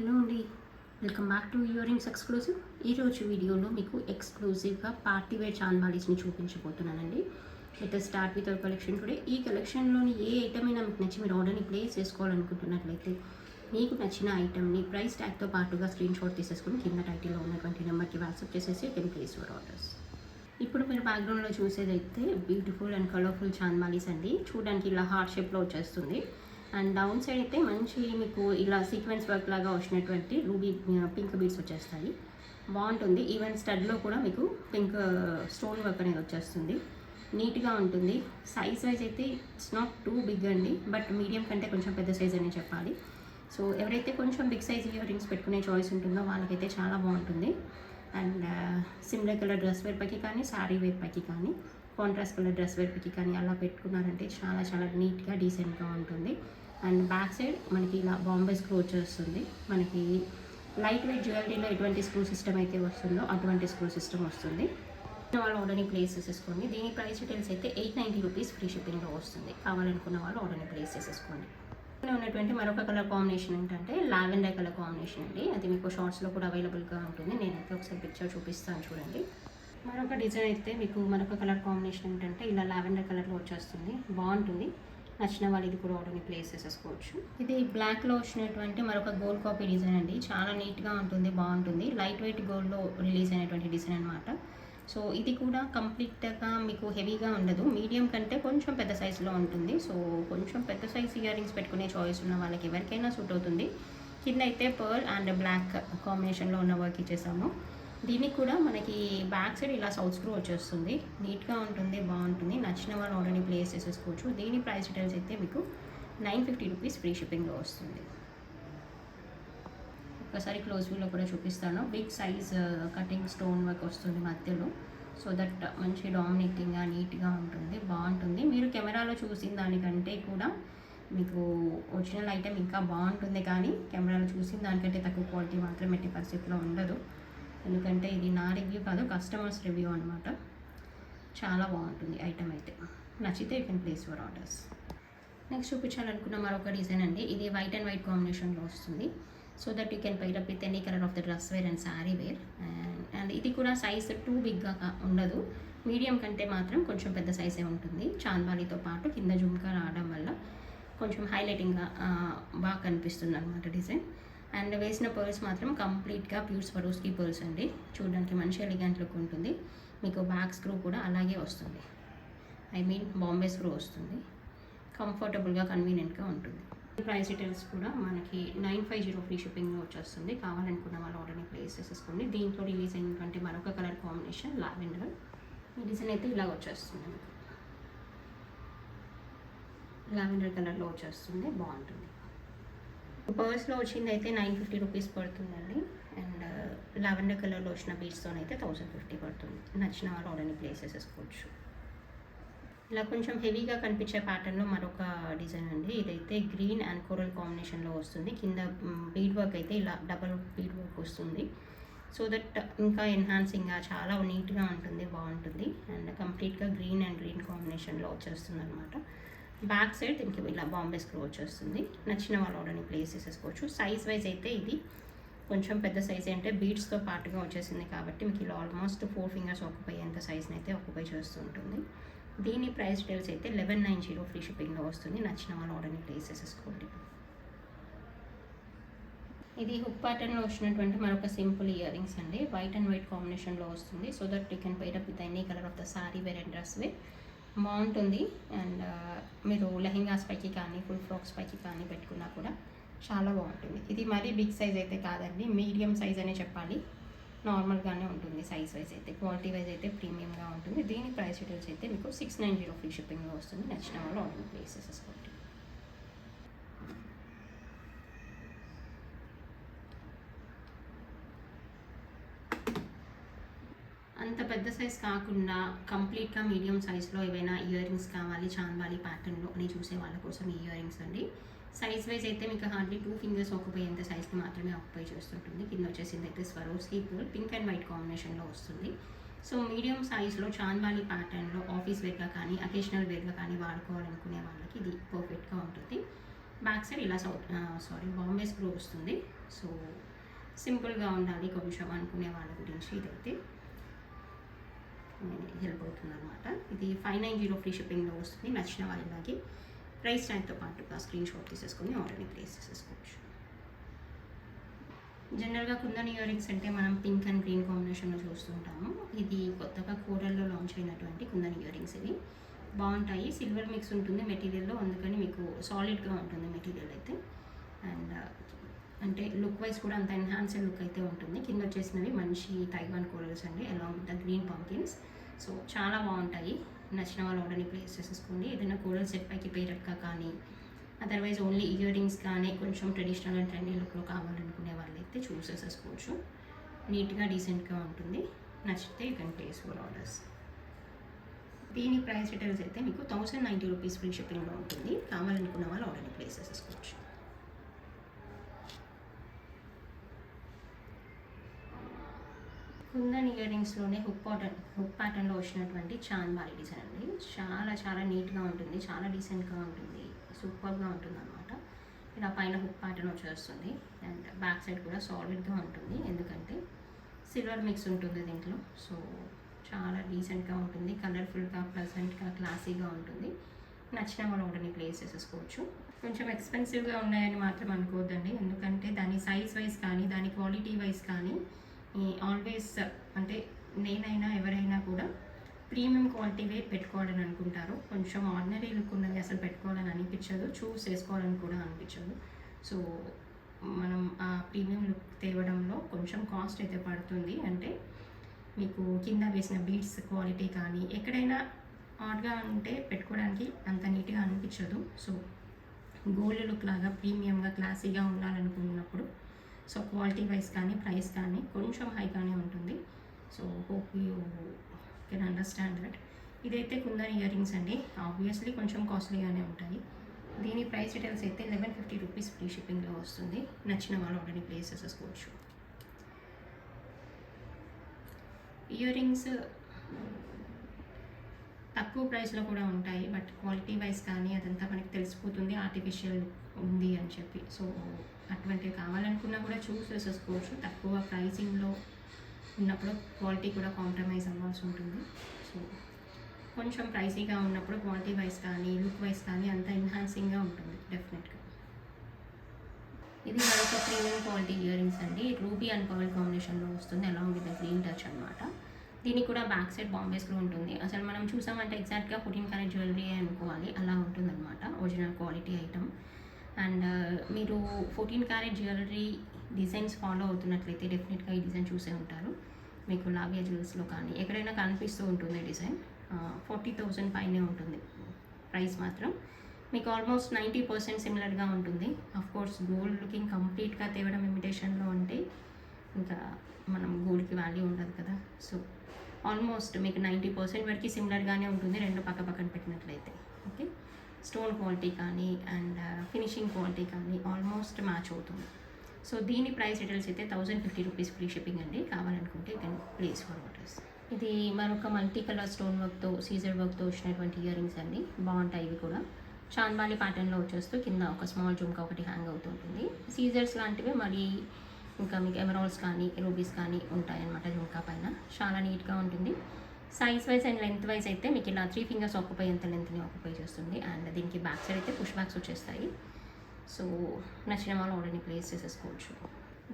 Hello అండి. Welcome back to earrings exclusive. ఈరోజు వీడియోలో మీకు ఎక్స్క్లూజివ్గా పార్టీ వేర్ చాంద్బాలీస్ని చూపించబోతున్నానండి. అయితే start with our collection today. ఈ కలెక్షన్లోని ఏ ఐటమ్ అయినా మీకు నచ్చి మీరు ఆర్డర్ని ప్లేస్ చేసుకోవాలనుకుంటున్నట్లయితే మీకు నచ్చిన ఐటమ్ని ప్రైస్ ట్యాగ్తో పాటుగా స్క్రీన్ షాట్ తీసేసుకుని కింద టైటిల్లో ఉన్నటువంటి నెంబర్కి వాట్సాప్ చేసేసి కెన్ ప్లేస్ యువర్ ఆర్డర్స్. ఇప్పుడు మీరు బ్యాక్గ్రౌండ్లో చూసేదైతే బ్యూటిఫుల్ అండ్ కలర్ఫుల్ చాంద్మాలీస్ అండి. చూడడానికి ఇలా హార్ట్ షేప్లో వచ్చేస్తుంది. అండ్ డౌన్ సైడ్ అయితే మంచి మీకు ఇలా సీక్వెన్స్ వర్క్ లాగా వచ్చినటువంటి రూబీ పింక్ బీడ్స్ వచ్చేస్తాయి. బాగుంటుంది. ఈవెన్ స్టడ్లో కూడా మీకు పింక్ స్టోన్ వర్క్ అనేది వచ్చేస్తుంది. నీట్గా ఉంటుంది. సైజ్ వైజ్ అయితే ఇట్స్ నాట్ టూ బిగ్ అండి బట్ మీడియం కంటే కొంచెం పెద్ద సైజ్ అని చెప్పాలి. సో ఎవరైతే కొంచెం బిగ్ సైజ్ ఇయర్ రింగ్స్ పెట్టుకునే చాయిస్ ఉంటుందో వాళ్ళకైతే చాలా బాగుంటుంది. And similar colour dress wear పైకి కానీ శారీ వేర్పైకి కానీ కాంట్రాస్ట్ కలర్ డ్రెస్ వేర్పైకి కానీ అలా పెట్టుకున్నారంటే చాలా చాలా నీట్గా డీసెంట్గా ఉంటుంది. అండ్ బ్యాక్ సైడ్ మనకి ఇలా బాంబే స్క్రూ వచ్చేస్తుంది. మనకి లైట్ వెయిట్ జ్యువెలరీలో ఎటువంటి స్క్రూ సిస్టమ్ అయితే వస్తుందో అటువంటి స్క్రూ సిస్టమ్ వస్తుంది. వాళ్ళు ఆర్డర్ని ప్లేస్ చేసేసుకోండి. దీని ప్రైస్ డీటెయిల్స్ అయితే ఎయిట్ నైంటీ రూపీస్ ఫ్రీ షిప్పింగ్లో వస్తుంది. కావాలనుకున్న వాళ్ళు ఆర్డర్ని ప్లేస్ చేసేసుకోండి. ఉన్నటువంటి మరొక కలర్ కాంబినేషన్ ఏంటంటే లావెండర్ కలర్ కాంబినేషన్ అండి. అది మీకు షార్ట్స్లో కూడా అవైలబుల్గా ఉంటుంది. నేనైతే ఒకసారి పిక్చర్ చూపిస్తాను చూడండి. మరొక డిజైన్ అయితే మీకు మరొక కలర్ కాంబినేషన్ ఏంటంటే ఇలా లావెండర్ కలర్లో వచ్చేస్తుంది. బాగుంటుంది. నచ్చిన వాళ్ళు ఇది కూడా ఆర్డర్ని ప్లేస్ చేసేసుకోవచ్చు. ఇది బ్లాక్లో వచ్చినటువంటి మరొక గోల్డ్ కాపీ డిజైన్ అండి. చాలా నీట్గా ఉంటుంది బాగుంటుంది. లైట్ వెయిట్ గోల్డ్లో రిలీజ్ అయినటువంటి డిజైన్ అనమాట సో ఇది కూడా కంప్లీట్గా మీకు హెవీగా ఉండదు. మీడియం కంటే కొంచెం పెద్ద సైజులో ఉంటుంది. సో కొంచెం పెద్ద సైజ్ ఇయర్ రింగ్స్ పెట్టుకునే చాయిస్ ఉన్న వాళ్ళకి ఎవరికైనా సూట్ అవుతుంది. కింద అయితే పర్ల్ అండ్ బ్లాక్ కాంబినేషన్లో ఉన్న వర్క్ ఇచ్చేసాము. దీనికి కూడా మనకి బ్యాక్ సైడ్ ఇలా సౌత్ స్క్రూ వచ్చేస్తుంది. నీట్గా ఉంటుంది బాగుంటుంది. నచ్చిన వాళ్ళు ఆల్రెడీ ప్లేస్ చేసేసుకోవచ్చు. దీని ప్రైస్ డీటెయిల్స్ అయితే మీకు నైన్ ఫిఫ్టీ రూపీస్ ఫ్రీ షిప్పింగ్లో వస్తుంది. ఒకసారి క్లోజ్ వ్యూలో కూడా చూపిస్తాను. Big size cutting stone work వస్తుంది మధ్యలో. సో దట్ మంచి డామినేటింగ్గా నీట్గా ఉంటుంది బాగుంటుంది. మీరు కెమెరాలో చూసిన దానికంటే కూడా మీకు ఒరిజినల్ ఐటెం ఇంకా బాగుంటుంది కానీ కెమెరాలో చూసిన దానికంటే తక్కువ క్వాలిటీ మాత్రం ఎట్టి పరిస్థితిలో ఉండదు. ఎందుకంటే ఇది నా రివ్యూ కాదు కస్టమర్స్ రివ్యూ అనమాట చాలా బాగుంటుంది ఐటమ్ అయితే. నచ్చితే you can place your orders next చూపించాలనుకున్న మరొక డిజైన్ అండి. ఇది వైట్ అండ్ వైట్ కాంబినేషన్లో వస్తుంది. So that you can pair up with any colour of the dress wear and sari wear and and ఇది కూడా సైజ్ టూ బిగ్గా ఉండదు. మీడియం కంటే మాత్రం కొంచెం పెద్ద సైజే ఉంటుంది. చాంద్బాలితో పాటు కింద జుమ్కా రావడం వల్ల కొంచెం హైలైటింగ్గా బాగా కనిపిస్తుంది అనమాట డిజైన్ అండ్ వేసిన పర్ల్స్ మాత్రం కంప్లీట్గా ప్యూర్ స్వరోస్కి పర్ల్స్ అండి. చూడడానికి మంచి ఎలిగెంట్ లుక్ ఉంటుంది. మీకు బ్యాక్ స్క్రూ కూడా అలాగే వస్తుంది. ఐ మీన్ బాంబే స్క్రూ వస్తుంది. కంఫర్టబుల్గా కన్వీనియంట్గా ఉంటుంది. ప్రైస్ డీటెయిల్స్ కూడా మనకి నైన్ ఫైవ్ జీరో ఫ్రీ షిప్పింగ్లో వచ్చేస్తుంది. కావాలనుకున్న వాళ్ళు ఆర్డర్ని ప్లేస్ చేసేసుకోండి. దీంట్లో రిలీజ్ అయినటువంటి మరొక కలర్ కాంబినేషన్ లావెండర్. ఈ డిజైన్ అయితే ఇలా వచ్చేస్తుంది. లావెండర్ కలర్లో వచ్చేస్తుంది. బాగుంటుంది. పర్స్లో వచ్చింది అయితే నైన్ ఫిఫ్టీ రూపీస్ పడుతుందండి. అండ్ uh, లావెండర్ కలర్లో వచ్చిన బీడ్స్తో అయితే థౌసండ్ ఫిఫ్టీ పడుతుంది. నచ్చిన వాళ్ళు ఆర్డర్ని ప్లేస్ చేసేసుకోవచ్చు. ఇలా కొంచెం హెవీగా కనిపించే ప్యాటర్న్లో మరొక డిజైన్ అండి. ఇదైతే గ్రీన్ అండ్ కోరల్ కాంబినేషన్లో వస్తుంది. కింద బీడ్ వర్క్ అయితే ఇలా డబల్ బీడ్ వర్క్ వస్తుంది. సో దట్ ఇంకా ఎన్హాన్సింగ్గా చాలా నీట్గా ఉంటుంది బాగుంటుంది. అండ్ కంప్లీట్గా గ్రీన్ అండ్ గ్రీన్ కాంబినేషన్లో వచ్చేస్తుంది అనమాట బ్యాక్ సైడ్ దీనికి ఇలా బాంబే స్క్రూ వచ్చేస్తుంది. నచ్చిన వాళ్ళు ఆర్డర్ని ప్లేస్ చేసేసుకోవచ్చు. సైజ్ వైజ్ అయితే ఇది కొంచెం పెద్ద సైజ్ అంటే బీడ్స్తో పాటుగా వచ్చేసింది కాబట్టి మీకు ఇలా ఆల్మోస్ట్ ఫోర్ ఫింగర్స్ ఆక్యుపై ఎంత సైజ్ని అయితే ఆక్యుపై చేస్తుంటుంది దీని ప్రైస్ డీటెయిల్స్ అయితే లెవెన్ నైన్ జీరో ఫ్రీ షిప్పింగ్లో వస్తుంది. నచ్చిన వాళ్ళు ఆర్డర్ని ప్లేస్ చేసేసుకోండి. ఇది హుక్ ప్యాటర్న్లో వచ్చినటువంటి మరొక సింపుల్ ఇయర్ రింగ్స్ అండి వైట్ అండ్ వైట్ కాంబినేషన్లో వస్తుంది. So that you can pair up with any colour of the sari wear and dress wear బాగుంటుంది. అండ్ మీరు లెహింగాస్ పైకి కానీ ఫుల్ ఫ్రాక్స్ పైకి కానీ పెట్టుకున్నా కూడా చాలా బాగుంటుంది. ఇది మరీ బిగ్ సైజ్ అయితే కాదండి. మీడియం సైజ్ అనే చెప్పాలి. నార్మల్గానే ఉంటుంది సైజ్ వైజ్ అయితే. క్వాలిటీ వైజ్ అయితే ప్రీమియంగా ఉంటుంది. దీని ప్రైస్ డీటెయిల్స్ అయితే మీకు సిక్స్ నైన్ జీరో ఫ్రీ షిప్పింగ్లో వస్తుంది. నచ్చిన వాళ్ళు ఆర్డర్ ప్లేసెస్ చేసేసుకోండి అంత పెద్ద సైజ్ కాకుండా కంప్లీట్గా మీడియం సైజ్లో ఏవైనా ఇయర్ రింగ్స్ కావాలి చాందాలి ప్యాటర్న్లో అని చూసే వాళ్ళ కోసం ఈ ఇయర్ రింగ్స్ అండి. సైజ్ వైజ్ అయితే మీకు హార్డ్లీ టూ ఫింగర్స్ ఆక్యుపై సైజ్కి మాత్రమే ఆక్యుపై చేస్తుంటుంది. కింద వచ్చేసింది అయితే Swarovski full pink and white కాంబినేషన్లో వస్తుంది. సో మీడియం సైజ్లో చాందాలి ప్యాటర్న్లో ఆఫీస్ వేర్గా కానీ అకేషనల్ వేర్గా కానీ వాడుకోవాలనుకునే వాళ్ళకి ఇది పర్ఫెక్ట్గా ఉంటుంది. బ్యాక్ సైడ్ ఇలా సౌత్ సారీ బాంబే స్క్రూ వస్తుంది. సో సింపుల్గా ఉండాలి కొంచెం అనుకునే వాళ్ళ గురించి ఇదైతే. హెల్ప్ అవుతుంది అనమాట ఇది ఫైవ్ నైన్ జీరో ఫ్రీ షిప్పింగ్లో వస్తుంది నచ్చిన వాళ్ళకి ప్రైస్ ట్యాగ్తో పాటుగా స్క్రీన్ షాట్ తీసేసుకొని ఆర్డర్ని ప్లేస్ చేసేసుకోవచ్చు. జనరల్గా కుందన్ ఇయర్ రింగ్స్ అంటే మనం పింక్ అండ్ గ్రీన్ కాంబినేషన్లో చూస్తుంటాము ఇది కొత్తగా కూరల్లో లాంచ్ అయినటువంటి కుందన్ ఇయర్ రింగ్స్ ఇవి. బాగుంటాయి. సిల్వర్ మిక్స్ ఉంటుంది మెటీరియల్లో అందుకని మీకు సాలిడ్గా ఉంటుంది మెటీరియల్ అయితే. అండ్ అంటే లుక్ వైజ్ కూడా అంత ఎన్హాన్స్డ్ లుక్ అయితే ఉంటుంది. కింద వచ్చేసినవి మంచి తైవాన్ కోరల్స్ అండి along with the green pumpkins so చాలా బాగుంటాయి. నచ్చిన వాళ్ళు ఆర్డర్ని ప్లేస్ చేసేసుకోండి. ఏదైనా కోరల్ సెట్ పైకి పేరక్క కానీ అదర్వైజ్ ఓన్లీ ఇయర్ రింగ్స్ కానీ కొంచెం ట్రెడిషనల్ అండ్ ట్రెండీ లుక్లో కావాలనుకునే వాళ్ళైతే చూస్ చేసేసుకోవచ్చు. నీట్గా డీసెంట్గా ఉంటుంది. నచ్చితే you can place for orders దీని ప్రైస్ డీటెయిల్స్ అయితే మీకు థౌసండ్ నైంటీ రూపీస్ ఫ్రీ షిప్పింగ్లో ఉంటుంది. కావాలనుకున్న వాళ్ళు ఆర్డర్ని ప్లేస్ చేసేసుకోవచ్చు. కుందన్ ఇయర్ రింగ్స్లోనే హుక్ ప్యాటర్న్ హుక్ ప్యాటర్న్లో వచ్చినటువంటి చాంద్ డిజైన్ అండి. చాలా చాలా నీట్గా ఉంటుంది చాలా డీసెంట్గా ఉంటుంది సూపర్గా ఉంటుంది అనమాట ఇలా పైన హుక్ ప్యాటర్న్ వచ్చేస్తుంది. అండ్ బ్యాక్ సైడ్ కూడా సాలిడ్గా ఉంటుంది ఎందుకంటే సిల్వర్ మిక్స్ ఉంటుంది దీంట్లో. సో చాలా డీసెంట్గా ఉంటుంది కలర్ఫుల్గా ప్లజెంట్గా క్లాసీగా ఉంటుంది. నచ్చిన వాళ్ళు ఒకటిని ప్లేస్ చేసేసుకోవచ్చు. కొంచెం ఎక్స్పెన్సివ్గా ఉన్నాయని మాత్రం అనుకోవద్దండి. ఎందుకంటే దాని సైజ్ వైజ్ కానీ దాని క్వాలిటీ వైజ్ కానీ ఆల్వేస్ అంటే నేనైనా ఎవరైనా కూడా ప్రీమియం క్వాలిటీవే పెట్టుకోవాలని అనుకుంటారు. కొంచెం ఆర్డినరీ లుక్ ఉన్నది అసలు పెట్టుకోవాలని అనిపించదు. చూస్ చేసుకోవాలని కూడా అనిపించదు. సో మనం ఆ ప్రీమియం లుక్ తేవడంలో కొంచెం కాస్ట్ అయితే పడుతుంది. అంటే మీకు కింద వేసిన బీడ్స్ క్వాలిటీ కానీ ఎక్కడైనా ఆడ్గా ఉంటే పెట్టుకోవడానికి అంత నీట్గా అనిపించదు. సో గోల్డ్ లుక్ లాగా ప్రీమియంగా క్లాసీగా ఉండాలనుకున్నప్పుడు సో క్వాలిటీ వైజ్ కానీ ప్రైస్ కానీ కొంచెం హైగానే ఉంటుంది. So hope you can understand that ఇదైతే కుందన్ ఇయర్ రింగ్స్ అండి. ఆబ్వియస్లీ కొంచెం కాస్ట్లీగానే ఉంటాయి. దీని ప్రైస్ డీటెయిల్స్ అయితే లెవెన్ ఫిఫ్టీ రూపీస్ ఫ్రీ షిప్పింగ్లో వస్తుంది. నచ్చిన వాళ్ళు ఆల్రెడీ ప్లేస్ చేసేసుకోవచ్చు. ఇయర్ రింగ్స్ తక్కువ ప్రైస్లో కూడా ఉంటాయి. బట్ క్వాలిటీ వైజ్ కానీ అదంతా మనకి తెలిసిపోతుంది. ఆర్టిఫిషియల్ ఉంది అని చెప్పి. సో అటువంటివి కావాలనుకున్నా కూడా చూస్ చేసేసుకోవచ్చు తక్కువ ప్రైసింగ్లో ఉన్నప్పుడు క్వాలిటీ కూడా కాంప్రమైజ్ అవ్వాల్సి ఉంటుంది. సో కొంచెం ప్రైసీగా ఉన్నప్పుడు క్వాలిటీ వైజ్ కానీ లుక్ వైజ్ కానీ అంత ఎన్హాన్సింగ్గా ఉంటుంది డెఫినెట్గా. ఇది మరొక ప్రీమియం క్వాలిటీ ఇయర్ రింగ్స్ అండి. రూబీ అండ్ పర్ల్ కాంబినేషన్లో వస్తుంది along with the green touch అనమాట దీనికి కూడా బ్యాక్ సైడ్ బాంబే స్క్రూ ఉంటుంది. అసలు మనం చూసామంటే ఎగ్జాక్ట్గా ఫోర్టీన్ క్యారెట్ జ్యువెలరీ అనుకోవాలి. అలా ఉంటుందన్నమాట ఒరిజినల్ క్వాలిటీ ఐటమ్. అండ్ మీరు fourteen carat jewellery designs follow అవుతున్నట్లయితే డెఫినెట్గా ఈ డిజైన్ చూసే ఉంటారు. మీకు లావియా జ్యువెల్స్లో కానీ ఎక్కడైనా కనిపిస్తూ ఉంటుంది డిజైన్. ఫార్టీ థౌజండ్ పైనే ఉంటుంది ప్రైస్ మాత్రం. మీకు ఆల్మోస్ట్ నైంటీ పర్సెంట్ సిమిలర్గా ఉంటుంది. కోర్స్ గోల్డ్ లుకింగ్ కంప్లీట్గా తేవడం ఇమిటేషన్లో ఉంటే ఇంకా మనం గోల్డ్కి వాల్యూ ఉండదు కదా. సో ఆల్మోస్ట్ మీకు నైంటీ పర్సెంట్ వరకు సిమిలర్గానే ఉంటుంది రెండు పక్క పక్కన పెట్టినట్లయితే. ఓకే? స్టోన్ క్వాలిటీ కానీ అండ్ ఫినిషింగ్ క్వాలిటీ కానీ ఆల్మోస్ట్ మ్యాచ్ అవుతుంది. సో దీని ప్రైస్ డీటెయిల్స్ అయితే thousand fifty rupees free shipping అండి. కావాలనుకుంటే కెన్ ప్లేస్ ఫర్ ఆర్డర్స్ ఇది మరొక మల్టీ కలర్ స్టోన్ వర్క్తో సీజర్ వర్క్తో వచ్చినటువంటి ఇయర్ రింగ్స్ అండి. బాగుంటాయి ఇవి కూడా. చాన్బాలి ప్యాటర్న్లో వచ్చేస్తూ కింద ఒక స్మాల్ జుమ్కా ఒకటి హ్యాంగ్ అవుతుంటుంది సీజర్స్ లాంటివి మరి ఇంకా మీకు ఎమరాల్స్ కానీ రూబీస్ కానీ ఉంటాయన్నమాట జుమ్కా పైన. చాలా నీట్గా ఉంటుంది. Size wise and length wise అయితే మీకు ఇలా త్రీ ఫింగర్స్ ఆక్యుపై ఎంత లెంత్ని ఆక్యుపై చేస్తుంది. అండ్ దీనికి బ్యాక్ సైడ్ అయితే పుష్ బ్యాక్స్ వచ్చేస్తాయి. సో నచ్చిన వాళ్ళు ఆర్డర్ని ప్లేస్ చేసేసుకోవచ్చు.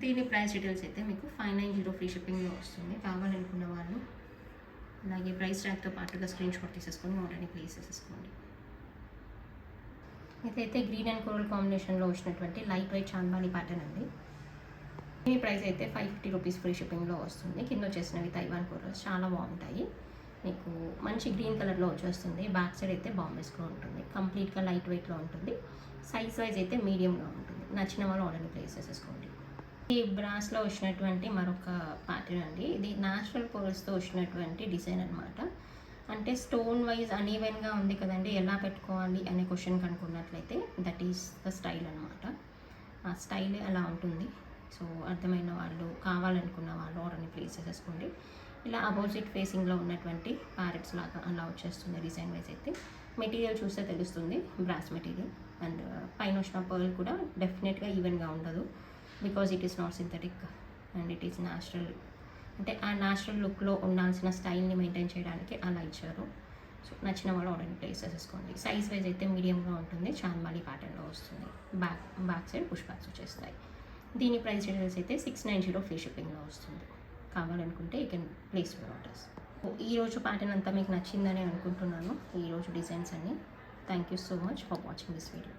దీని ప్రైస్ డీటెయిల్స్ అయితే మీకు ఫైవ్ నైన్ జీరో ఫ్రీ షిప్పింగ్లో వస్తుంది. కావాలనుకున్న వాళ్ళు అలాగే ప్రైస్ ట్యాగ్తో పాటుగా స్క్రీన్ షాట్ తీసేసుకొని ఆర్డర్ని ప్లేస్ చేసేసుకోండి. ఇదైతే గ్రీన్ అండ్ కోరల్ కాంబినేషన్లో వచ్చినటువంటి లైట్ వైట్ చాంబాలి ప్యాటర్న్ అండి. దీని ప్రైస్ అయితే ఫైవ్ ఫిఫ్టీ రూపీస్ ఫ్రీ షిప్పింగ్లో వస్తుంది. కింద వచ్చేసినవి తైవాన్ కోరల్స్ చాలా బాగుంటాయి. మీకు మంచి గ్రీన్ కలర్లో వచ్చేస్తుంది. బ్యాక్ సైడ్ అయితే బాంబేస్లో ఉంటుంది. కంప్లీట్గా లైట్ వెయిట్లో ఉంటుంది. సైజ్ వైజ్ అయితే మీడియంగా ఉంటుంది. నచ్చిన వాళ్ళు ఆర్డర్ని ప్లేస్ చేసేసుకోండి. ఈ బ్రాస్లో వచ్చినటువంటి మరొక ప్యాటర్న్ అండి. ఇది న్యాచురల్ పోల్స్తో వచ్చినటువంటి డిజైన్ అనమాట అంటే స్టోన్ వైజ్ అనీవెన్గా ఉంది కదండి. ఎలా పెట్టుకోవాలి అనే క్వశ్చన్ కనుక్కున్నట్లయితే దట్ ఈస్ ద స్టైల్ అనమాట ఆ స్టైల్ అలా ఉంటుంది. సో అర్థమైన వాళ్ళు కావాలనుకున్న వాళ్ళు ఆర్డర్ని ప్లేస్ చేసేసుకోండి. ఇలా అపోజిట్ ఫేసింగ్లో ఉన్నటువంటి ప్యారెట్స్ లాగా అలా వచ్చేస్తుంది డిజైన్ వైజ్ అయితే. మెటీరియల్ చూస్తే తెలుస్తుంది బ్రాస్ మెటీరియల్ అండ్ పైన వచ్చిన పర్ల్ కూడా డెఫినెట్గా ఈవెన్గా ఉండదు. Because it is not synthetic and it is natural అంటే ఆ న్యాచురల్ లుక్లో ఉండాల్సిన స్టైల్ని మెయింటైన్ చేయడానికి అలా ఇచ్చారు. సో నచ్చిన వాళ్ళు ఆర్డర్ ప్లేస్ చేసేసుకోండి సైజ్ వైజ్ అయితే మీడియంగా ఉంటుంది. చాన్మాలి ప్యాటర్న్లో వస్తుంది. Back back side push backs వచ్చేస్తాయి. దీని ప్రైస్ డీటెయిల్స్ అయితే సిక్స్ నైన్ జీరో ఫ్రీ షిప్పింగ్లో వస్తుంది. కావాలనుకుంటే you can place your orders ఈరోజు ప్యాటర్న్ అంతా మీకు నచ్చిందని అనుకుంటున్నాను. ఈరోజు డిజైన్స్ అన్నీ. Thank you so much for watching this video